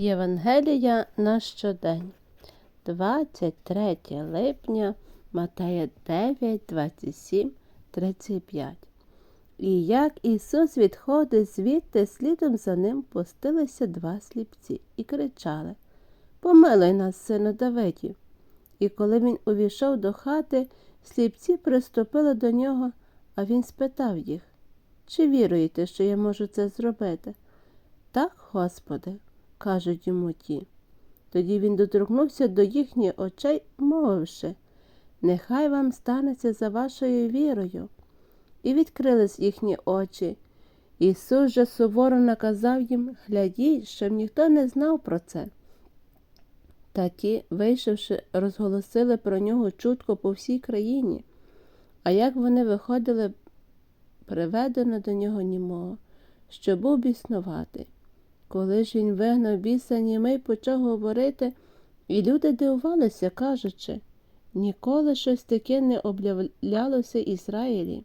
Євангелія на щодень, 23 липня, Матея 9, 27, 35. І як Ісус відходить звідти, слідом за ним пустилися два сліпці і кричали Помилуй нас, сину Давидів. І коли він увійшов до хати, сліпці приступили до нього, а він спитав їх Чи віруєте, що я можу це зробити? Так, Господи, кажуть йому ті. Тоді він доторкнувся до їхніх очей, мовивши Нехай вам станеться за вашою вірою. І відкрились їхні очі. Ісус же суворо наказав їм глядіть, щоб ніхто не знав про це. Та ті, вийшовши, розголосили про нього чутко по всій країні. А як вони виходили, приведено до нього німого, що був біснуватий. Коли ж він вигнав біса німий почав говорити, і люди дивувалися, кажучи ніколи щось таке не об'являлося Ізраїлі.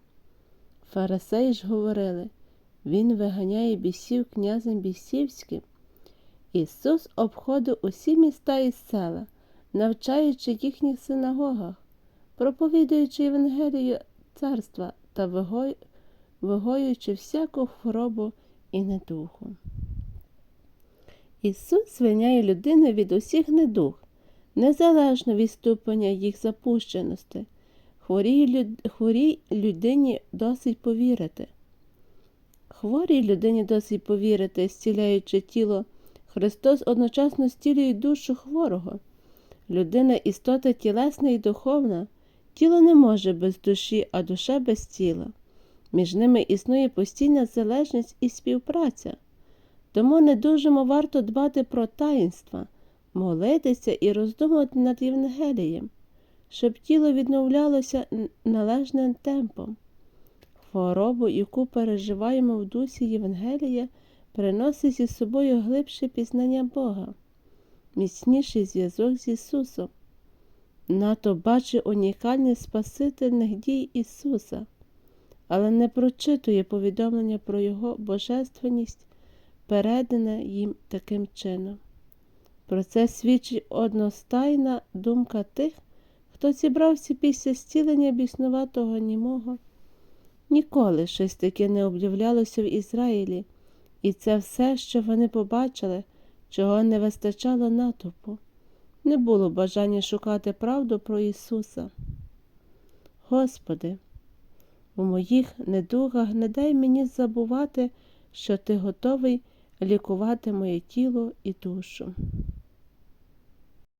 Фарисеї ж говорили Він виганяє бісів князем бісівським. Ісус обходив усі міста і села, навчаючи їхніх синагогах, проповідуючи Євангелію царства та вигоюючи всяку хворобу і недуху. Ісус звільняє людину від усіх недух, незалежно від ступеня їх запущеності. Хворій, люд... Хворій людині досить повірити. Хворій людині досить повірити, зціляючи тіло, Христос одночасно зцілює душу хворого. Людина істота тілесна і духовна, тіло не може без душі, а душа без тіла. Між ними існує постійна залежність і співпраця. Тому недужимо варто дбати про таїнства, молитися і роздумувати над Євангелієм, щоб тіло відновлялося належним темпом. Хворобу, яку переживаємо в дусі Євангелія, приносить із собою глибше пізнання Бога, міцніший зв'язок з Ісусом. Нато бачить унікальність Спасительних дій Ісуса, але не прочитує повідомлення про Його божественність передане їм таким чином. Про це свідчить одностайна думка тих, хто зібрався після зцілення біснуватого німого. Ніколи щось таке не об'являлося в Ізраїлі, і це все, що вони побачили, чого не вистачало натовпу. Не було бажання шукати правду про Ісуса. Господи, у моїх недугах не дай мені забувати, що Ти готовий лікувати моє тіло і душу.